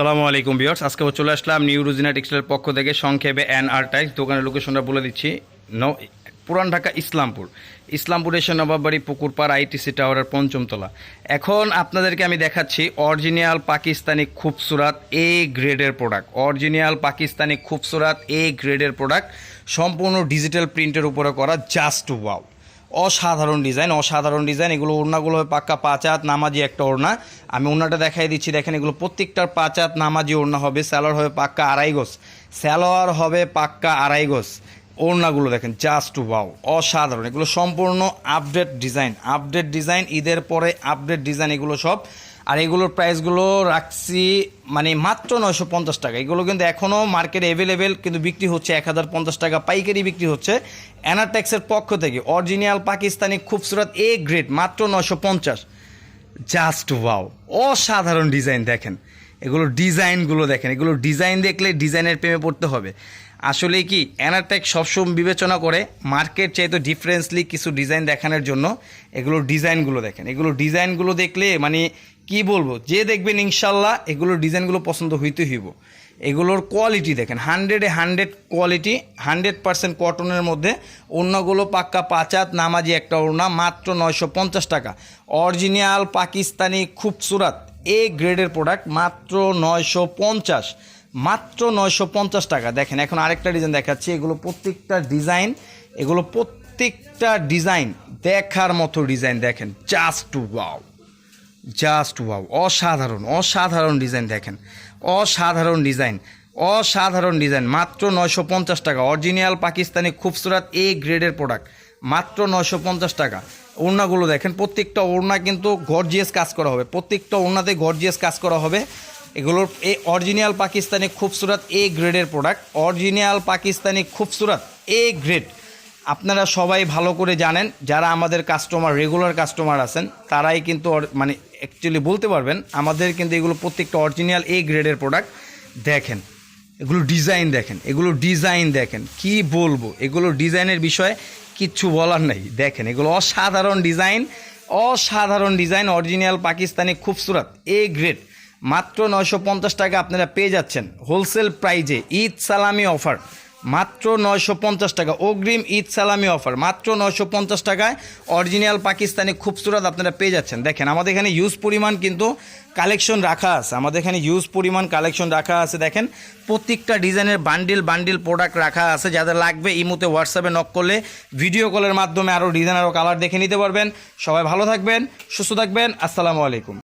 সালামু আলাইকুম বিয়ার্স আজকে চলে আসলাম নিউ রুজিনা টেক্সটাইলের পক্ষ থেকে সংক্ষেপে এন আর টাইস দোকানের লোকেশনটা বলে দিচ্ছি। ন, পুরান ঢাকা, ইসলামপুর। ইসলামপুর এসে নবাববাড়ি, পুকুরপাড়, আইটিসি টাওয়ারের পঞ্চমতলা। এখন আপনাদেরকে আমি দেখাচ্ছি অরিজিনাল পাকিস্তানি খুবসুরাত এ গ্রেডের প্রোডাক্ট। অরিজিনাল পাকিস্তানি খুবসুরাত এ গ্রেডের প্রোডাক্ট। সম্পূর্ণ ডিজিটাল প্রিন্টের উপরে করা, জাস্ট ওয়াও। অসাধারণ ডিজাইন অসাধারণ ডিজাইন। এগুলো ওড়নাগুলো পাক্কা পাঁচাত নামাজি একটা ওড়না। আমি ওড়নাটা দেখাই দিচ্ছি, দেখেন এগুলো প্রত্যেকটার পাঁচাত নামাজি ওড়না হবে, স্যালোয়ার হবে পাক্কা আড়াই গোস স্যালোয়ার হবে পাক্কা আড়াই গোস ওড়নাগুলো দেখেন জাস্ট বাউ অসাধারণ। এগুলো সম্পূর্ণ আপডেট ডিজাইন আপডেট ডিজাইন ঈদের পরে আপডেট ডিজাইন এগুলো সব আর এগুলোর প্রাইসগুলো রাখছি মানে মাত্র নয়শো পঞ্চাশ টাকা। এগুলো কিন্তু এখনও মার্কেট অ্যাভেলেবেল কিন্তু বিক্রি হচ্ছে এক হাজার পঞ্চাশ টাকা, পাইকারি বিক্রি হচ্ছে অ্যানাটেক্সের পক্ষ থেকে। অরিজিনাল পাকিস্তানি খুবসুরত এ গ্রেড মাত্র নয়শো পঞ্চাশ। জাস্ট ওয়াও অসাধারণ ডিজাইন দেখেন। এগুলো ডিজাইনগুলো দেখেন। এগুলো ডিজাইন দেখলে ডিজাইনের প্রেমে পড়তে হবে। আসলে কি অ্যানাটেক সবসময় বিবেচনা করে মার্কেট চাইতে ডিফারেন্সলি কিছু ডিজাইন দেখানোর জন্য এগুলোর ডিজাইনগুলো দেখেন। এগুলো ডিজাইনগুলো দেখলে মানে কি বলব? যে দেখবেন ইনশাল্লাহ এগুলোর ডিজাইনগুলো পছন্দ হইতে হইব। এগুলোর কোয়ালিটি দেখেন হান্ড্রেডে হান্ড্রেড কোয়ালিটি হান্ড্রেড পার্সেন্ট কটনের মধ্যে অন্যগুলো পাক্কা পাচাত নামাজি একটা ওড়না, মাত্র নয়শো পঞ্চাশ টাকা। অরিজিনাল পাকিস্তানি খুবসুরাত এ গ্রেডের প্রোডাক্ট মাত্র নয়শো পঞ্চাশ, মাত্র নয়শো পঞ্চাশ টাকা। দেখেন, এখন আরেকটা ডিজাইন দেখাচ্ছি, এগুলো প্রত্যেকটা ডিজাইন এগুলো প্রত্যেকটা ডিজাইন দেখার মতো ডিজাইন দেখেন জাস্ট ওয়াও জাস্ট ওয়াও, অসাধারণ অসাধারণ ডিজাইন দেখেন। অসাধারণ ডিজাইন অসাধারণ ডিজাইন, মাত্র নয়শো পঞ্চাশ টাকা। অরিজিনাল পাকিস্তানি খুবসুরাত এ গ্রেডের প্রোডাক্ট মাত্র নয়শো পঞ্চাশ টাকা। ওড়নাগুলো দেখেন, প্রত্যেকটা ওড়না কিন্তু গর্জিয়াস কাজ করা হবে। প্রত্যেকটা ওড়নাতে গর্জিয়াস কাজ করা হবে। এগুলোর এ অরিজিনাল পাকিস্তানি খুবসুরাত এ গ্রেডের product original Pakistani Khubsurat A grade আপনারা সবাই ভালো করে জানেন, যারা আমাদের কাস্টমার রেগুলার কাস্টমার আছেন, তারাই কিন্তু মানে অ্যাকচুয়ালি বলতে পারবেন, আমাদের কিন্তু এগুলো প্রত্যেকটা অরিজিনাল এ গ্রেডের প্রোডাক্ট দেখেন। এগুলো ডিজাইন দেখেন, এগুলো ডিজাইন দেখেন। কি বলব? এগুলো ডিজাইনের বিষয়ে কিচ্ছু বলার নাই। দেখেন, এগুলো অসাধারণ ডিজাইন অসাধারণ design original Pakistani খুবসুরত। A grade মাত্র নয়শো পঞ্চাশ টাকা আপনারা পেয়ে যাচ্ছেন। হোলসেল প্রাইজে ঈদ সালামি অফার মাত্র নয়শো পঞ্চাশ টাকা। অগ্রিম ঈদ সালামি অফার। মাত্র নয়শো পঞ্চাশ টাকায় অরিজিনাল পাকিস্তানি খুবসুরত আপনারা পেয়ে যাচ্ছেন। দেখেন, আমাদের এখানে ইউজ পরিমাণ কিন্তু কালেকশন রাখা আছে। আমাদের এখানে ইউজ পরিমাণ কালেকশন রাখা আছে। দেখেন, প্রত্যেকটা ডিজাইনের বান্ডিল বান্ডিল প্রোডাক্ট রাখা আছে। যাদের লাগবে ইমুতে হোয়াটসঅ্যাপে নক করলে ভিডিও কলের মাধ্যমে আরও ডিজাইন আরও কালার দেখে নিতে পারবেন। সবাই ভালো থাকবেন, সুস্থ থাকবেন। আসসালামু আলাইকুম।